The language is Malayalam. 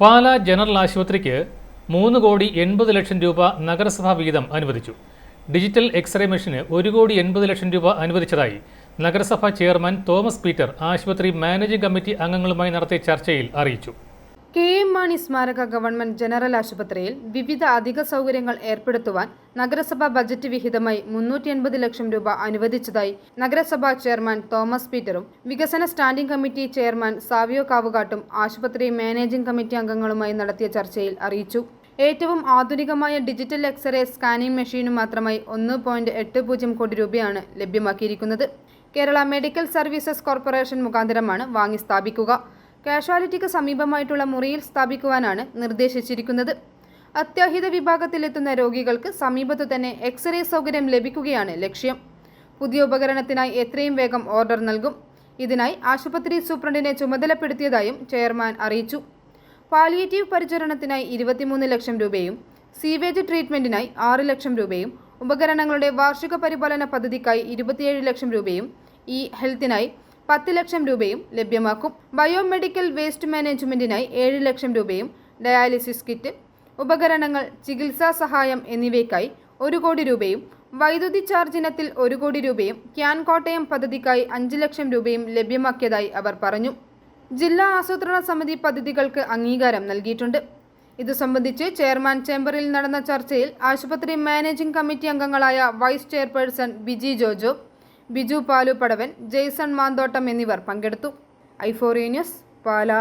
പാലാ ജനറൽ ആശുപത്രിക്ക് മൂന്ന് കോടി എൺപത് ലക്ഷം രൂപ നഗരസഭാ വിഹിതം അനുവദിച്ചു. ഡിജിറ്റൽ എക്സ്റേ മെഷീന് ഒരു കോടി എൺപത് ലക്ഷം രൂപ അനുവദിച്ചതായി നഗരസഭാ ചെയർമാൻ തോമസ് പീറ്റർ ആശുപത്രി മാനേജിംഗ് കമ്മിറ്റി അംഗങ്ങളുമായി നടത്തിയ ചർച്ചയിൽ അറിയിച്ചു. കെ എം മാണി സ്മാരക ഗവൺമെന്റ് ജനറൽ ആശുപത്രിയിൽ വിവിധ അധിക സൗകര്യങ്ങൾ ഏർപ്പെടുത്തുവാൻ നഗരസഭാ ബജറ്റ് വിഹിതമായി മുന്നൂറ്റി എൺപത് ലക്ഷം രൂപ അനുവദിച്ചതായി നഗരസഭാ ചെയർമാൻ തോമസ് പീറ്ററും വികസന സ്റ്റാൻഡിംഗ് കമ്മിറ്റി ചെയർമാൻ സാവിയോ കാവുകാട്ടും ആശുപത്രി മാനേജിംഗ് കമ്മിറ്റി അംഗങ്ങളുമായി നടത്തിയ ചർച്ചയിൽ അറിയിച്ചു. ഏറ്റവും ആധുനികമായ ഡിജിറ്റൽ എക്സ്റേ സ്കാനിംഗ് മെഷീനും മാത്രമായി ഒന്ന് പോയിന്റ് എട്ട് പൂജ്യം കോടി രൂപയാണ് ലഭ്യമാക്കിയിരിക്കുന്നത്. കേരള മെഡിക്കൽ സർവീസസ് കോർപ്പറേഷൻ മുഖാന്തരമാണ് വാങ്ങി സ്ഥാപിക്കുക. കാഷ്വാലിറ്റിക്ക് സമീപമായിട്ടുള്ള മുറിയിൽ സ്ഥാപിക്കുവാനാണ് നിർദ്ദേശിച്ചിരിക്കുന്നത്. അത്യാഹിത വിഭാഗത്തിലെത്തുന്ന രോഗികൾക്ക് സമീപത്തു തന്നെ എക്സ്റേ സൗകര്യം ലഭിക്കുകയാണ് ലക്ഷ്യം. പുതിയ ഉപകരണത്തിനായി എത്രയും വേഗം ഓർഡർ നൽകും. ഇതിനായി ആശുപത്രി സൂപ്രണ്ടിനെ ചുമതലപ്പെടുത്തിയതായും ചെയർമാൻ അറിയിച്ചു. പാലിയേറ്റീവ് പരിചരണത്തിനായി ഇരുപത്തിമൂന്ന് ലക്ഷം രൂപയും സീവേജ് ട്രീറ്റ്മെന്റിനായി ആറ് ലക്ഷം രൂപയും ഉപകരണങ്ങളുടെ വാർഷിക പരിപാലന പദ്ധതിക്കായി ഇരുപത്തിയേഴ് ലക്ഷം രൂപയും ഈ ഹെൽത്തിനായി പത്ത് ലക്ഷം രൂപയും ലഭ്യമാക്കും. ബയോമെഡിക്കൽ വേസ്റ്റ് മാനേജ്മെന്റിനായി ഏഴ് ലക്ഷം രൂപയും ഡയാലിസിസ് കിറ്റ് ഉപകരണങ്ങൾ ചികിത്സാ സഹായം എന്നിവയ്ക്കായി ഒരു കോടി രൂപയും വൈദ്യുതി ചാർജിനത്തിൽ ഒരു കോടി രൂപയും ക്യാൻ കോട്ടയം പദ്ധതിക്കായി അഞ്ച് ലക്ഷം രൂപയും ലഭ്യമാക്കിയതായി അവർ പറഞ്ഞു. ജില്ലാ ആസൂത്രണ സമിതി പദ്ധതികൾക്ക് അംഗീകാരം നൽകിയിട്ടുണ്ട്. ഇതു സംബന്ധിച്ച് ചെയർമാൻ ചേംബറിൽ നടന്ന ചർച്ചയിൽ ആശുപത്രി മാനേജിംഗ് കമ്മിറ്റി അംഗങ്ങളായ വൈസ് ചെയർപേഴ്സൺ ബിജി ജോജോ ബിജു പാലു പടവൻ ജെയ്സൺ മാന്തോട്ടം എന്നിവർ പങ്കെടുത്തു. ഐഫോറിയ ന്യൂസ് പാലാ.